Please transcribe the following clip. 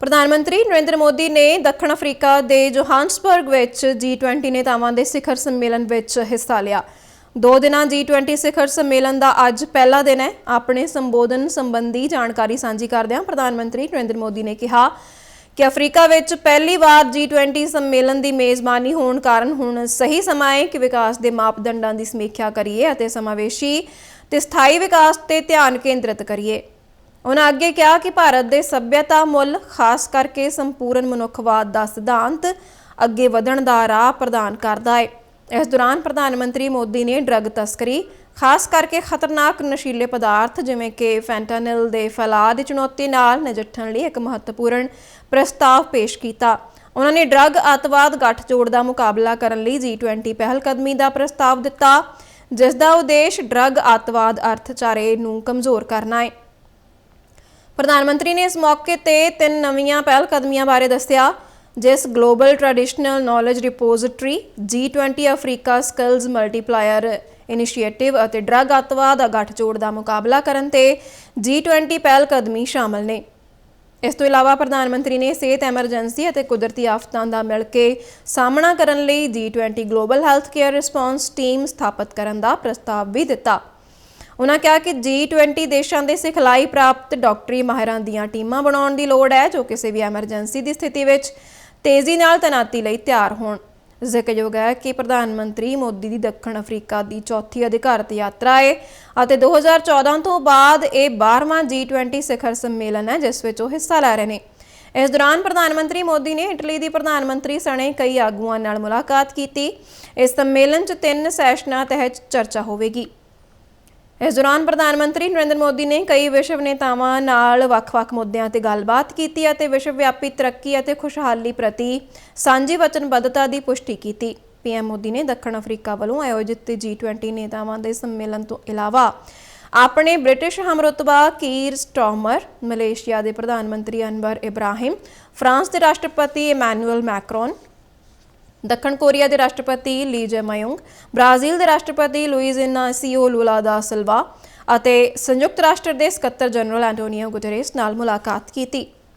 ਪ੍ਰਧਾਨ ਮੰਤਰੀ ਨਰਿੰਦਰ ਮੋਦੀ ਨੇ ਦੱਖਣ ਅਫਰੀਕਾ ਦੇ ਜੋਹਾਨਸਬਰਗ ਵਿੱਚ G20 ਨੇਤਾਵਾਂ ਦੇ ਸਿਖਰ ਸੰਮੇਲਨ ਵਿੱਚ ਹਿੱਸਾ ਲਿਆ। ਦੋ ਦਿਨਾਂ G20 ਸਿਖਰ ਸੰਮੇਲਨ ਦਾ ਅੱਜ ਪਹਿਲਾ ਦਿਨ ਹੈ। ਆਪਣੇ ਸੰਬੋਧਨ ਸੰਬੰਧੀ ਜਾਣਕਾਰੀ ਸਾਂਝੀ ਕਰਦਿਆਂ ਪ੍ਰਧਾਨ ਮੰਤਰੀ ਨਰਿੰਦਰ ਮੋਦੀ ਨੇ ਕਿਹਾ ਕਿ ਅਫਰੀਕਾ ਵਿੱਚ ਪਹਿਲੀ ਵਾਰ G20 ਸੰਮੇਲਨ ਦੀ ਮੇਜ਼ਬਾਨੀ ਹੋਣ ਕਾਰਨ ਹੁਣ ਸਹੀ ਸਮਾਂ ਹੈ ਕਿ ਵਿਕਾਸ ਦੇ ਮਾਪਦੰਡਾਂ ਦੀ ਸਮੀਖਿਆ ਕਰੀਏ ਅਤੇ ਸਮਾਵੇਸ਼ੀ ਤੇ ਸਥਾਈ ਵਿਕਾਸ ਤੇ ਧਿਆਨ ਕੇਂਦਰਿਤ ਕਰੀਏ। ਉਹਨਾਂ ਅੱਗੇ ਕਿਹਾ ਕਿ ਭਾਰਤ ਦੇ ਸੱਭਿਅਤਾ ਮੁੱਲ, ਖਾਸ ਕਰਕੇ ਸੰਪੂਰਨ ਮਨੁੱਖਵਾਦ ਦਾ ਸਿਧਾਂਤ, ਅੱਗੇ ਵਧਣ ਦਾ ਰਾਹ ਪ੍ਰਦਾਨ ਕਰਦਾ ਹੈ। ਇਸ ਦੌਰਾਨ ਪ੍ਰਧਾਨ ਮੰਤਰੀ ਮੋਦੀ ਨੇ ਡਰੱਗ ਤਸਕਰੀ, ਖਾਸ ਕਰਕੇ ਖਤਰਨਾਕ ਨਸ਼ੀਲੇ ਪਦਾਰਥ ਜਿਵੇਂ ਕਿ ਫੈਂਟਾਨਿਲ ਦੇ ਫੈਲਾਅ ਦੀ ਚੁਣੌਤੀ ਨਾਲ ਨਜਿੱਠਣ ਲਈ ਇੱਕ ਮਹੱਤਵਪੂਰਨ ਪ੍ਰਸਤਾਵ ਪੇਸ਼ ਕੀਤਾ। ਉਹਨਾਂ ਨੇ ਡਰੱਗ ਅਤਵਾਦ ਗੱਠਜੋੜ ਦਾ ਮੁਕਾਬਲਾ ਕਰਨ ਲਈ G20 ਪਹਿਲਕਦਮੀ ਦਾ ਪ੍ਰਸਤਾਵ ਦਿੱਤਾ, ਜਿਸ ਦਾ ਉਦੇਸ਼ ਡਰੱਗ ਅਤਵਾਦ ਅਰਥਚਾਰੇ ਨੂੰ ਕਮਜ਼ੋਰ ਕਰਨਾ ਹੈ। ਪ੍ਰਧਾਨ ਮੰਤਰੀ ਨੇ ਇਸ ਮੌਕੇ ਤੇ ਤਿੰਨ ਨਵੀਆਂ ਪਹਿਲ ਕਦਮੀਆਂ ਬਾਰੇ ਦੱਸਿਆ, ਜਿਸ global traditional knowledge repository G20 Africa skills multiplier initiative ਅਤੇ ਡਰੱਗ ਅਤਵਾਦ ਗੱਠਜੋੜ ਦਾ ਮੁਕਾਬਲਾ ਕਰਨ ਤੇ G20 ਪਹਿਲ ਕਦਮੀ ਸ਼ਾਮਲ ਨੇ। ਇਸ ਤੋਂ ਇਲਾਵਾ ਪ੍ਰਧਾਨ ਮੰਤਰੀ ਨੇ ਸਿਹਤ ਐਮਰਜੈਂਸੀ ਅਤੇ ਕੁਦਰਤੀ ਆਫਤਾਂ ਦਾ ਮਿਲ ਕੇ ਸਾਹਮਣਾ ਕਰਨ ਲਈ G20 global health care response team ਸਥਾਪਿਤ ਕਰਨ ਦਾ ਪ੍ਰਸਤਾਵ ਵੀ ਦਿੱਤਾ। ਉਨ੍ਹਾਂ ਕਿਹਾ ਕਿ G20 ਦੇਸ਼ਾਂ ਦੇ ਸਿਖਲਾਈ ਪ੍ਰਾਪਤ ਡਾਕਟਰੀ ਮਾਹਿਰਾਂ ਦੀਆਂ ਟੀਮਾਂ ਬਣਾਉਣ ਦੀ ਲੋੜ ਹੈ, ਜੋ ਕਿਸੇ ਵੀ ਐਮਰਜੈਂਸੀ ਦੀ ਸਥਿਤੀ ਵਿੱਚ ਤੇਜ਼ੀ ਨਾਲ ਤੈਨਾਤੀ ਲਈ ਤਿਆਰ ਹੋਣ। ਜ਼ਿਕਰਯੋਗ ਹੈ ਕਿ ਪ੍ਰਧਾਨ ਮੰਤਰੀ ਮੋਦੀ ਦੀ ਦੱਖਣ ਅਫਰੀਕਾ ਦੀ ਚੌਥੀ ਅਧਿਕਾਰਤ ਯਾਤਰਾ ਹੈ ਅਤੇ 2014 ਤੋਂ ਬਾਅਦ ਇਹ 12ਵਾਂ G20 ਸਿਖਰ ਸੰਮੇਲਨ ਹੈ, ਜਿਸ ਵਿੱਚ ਉਹ ਹਿੱਸਾ ਲੈ ਰਹੇ ਨੇ। ਇਸ ਦੌਰਾਨ ਪ੍ਰਧਾਨ ਮੰਤਰੀ ਮੋਦੀ ਨੇ ਇਟਲੀ ਦੀ ਪ੍ਰਧਾਨ ਮੰਤਰੀ ਸਣੇ ਕਈ ਆਗੂਆਂ ਨਾਲ ਮੁਲਾਕਾਤ ਕੀਤੀ। ਇਸ ਸੰਮੇਲਨ 'ਚ ਤਿੰਨ ਸੈਸ਼ਨਾਂ ਤਹਿਤ ਚਰਚਾ ਹੋਵੇਗੀ। ਇਸ ਦੌਰਾਨ ਪ੍ਰਧਾਨ ਮੰਤਰੀ ਨਰਿੰਦਰ ਮੋਦੀ ਨੇ ਕਈ ਵਿਸ਼ਵ ਨੇਤਾਵਾਂ ਨਾਲ ਵੱਖ-ਵੱਖ ਮੁੱਦਿਆਂ ਤੇ ਗੱਲਬਾਤ ਕੀਤੀ ਅਤੇ ਵਿਸ਼ਵ ਵਿਆਪੀ ਤਰੱਕੀ ਅਤੇ ਖੁਸ਼ਹਾਲੀ ਪ੍ਰਤੀ ਸਾਂਝੀ ਵਚਨਬੱਧਤਾ ਦੀ ਪੁਸ਼ਟੀ ਕੀਤੀ। ਪੀਐਮ ਮੋਦੀ ਨੇ ਦੱਖਣ ਅਫਰੀਕਾ ਵੱਲੋਂ ਆਯੋਜਿਤ G20 ਨੇਤਾਵਾਂ ਦੇ ਸੰਮੇਲਨ ਤੋਂ ਇਲਾਵਾ ਆਪਣੇ ਬ੍ਰਿਟਿਸ਼ ਹਮਰਤਬਾ ਕੀਰ ਸਟਾਰਮਰ ਮਲੇਸ਼ੀਆ ਦੇ ਪ੍ਰਧਾਨ ਮੰਤਰੀ ਅਨਵਰ ਇਬਰਾਹਿਮ, ਫਰਾਂਸ ਦੇ ਰਾਸ਼ਟਰਪਤੀ ਇਮੈਨੂਅਲ ਮੈਕਰੋਨ ਦੱਖਣ ਕੋਰੀਆ ਦੇ ਰਾਸ਼ਟਰਪਤੀ ਲੀ ਜੇਮਾਯੁੰਗ, ਬ੍ਰਾਜ਼ੀਲ ਦੇ ਰਾਸ਼ਟਰਪਤੀ ਲੁਈਜ਼ ਇਨਾਸੀਓ ਲੂਲਾ ਦਾ ਸਿਲਵਾ ਅਤੇ ਸੰਯੁਕਤ ਰਾਸ਼ਟਰ ਦੇ ਸਕੱਤਰ ਜਨਰਲ ਐਂਟੋਨੀਓ ਗੁਟੇਰੇਸ ਨਾਲ ਮੁਲਾਕਾਤ ਕੀਤੀ।